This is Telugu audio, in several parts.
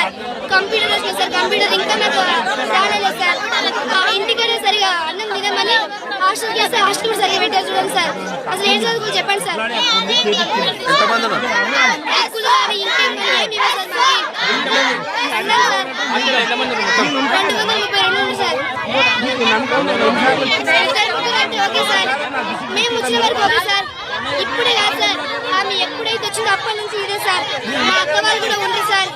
సార్ కంప్యూటర్ వచ్చింది సార్. కంప్యూటర్ ఇంకా నాకు రాలేదు సార్. ఇంటికనే సరిగా అన్నం తినమని హాస్టల్ చేస్తే హాస్టల్ కూడా సరిగా పెట్టారు చూడండి సార్. అసలు ఏం చదువుకో చెప్పండి సార్. రెండు సార్. మేము వచ్చిన వరకు ఓకే సార్. ఇప్పుడే కాదు సార్. ఆమె ఎప్పుడైతే వచ్చిందో అప్పటి నుంచి ఇదే సార్. మా అక్క వాళ్ళు కూడా ఉంది సార్.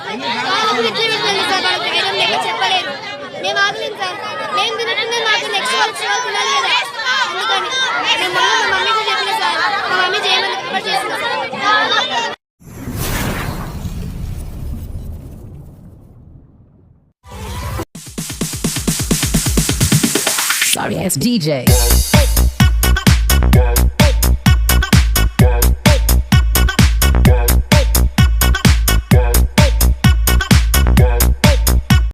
వాళ్ళకు విద్య వెళ్ళింది సార్. వాళ్ళకి ధైర్యం లేక చెప్పలేదు మేము ఆగలేదు సార్. మేము తినట్టుందే మాకు నెక్స్ట్ వాళ్ళు వచ్చే వాళ్ళు తినాలి కదా. అందుకని మేము మొన్న మా మమ్మీకి చెప్పిన సార్. మా మమ్మీ చేయమని ప్రిపేర్ చేస్తున్నాం Sorry it's DJ.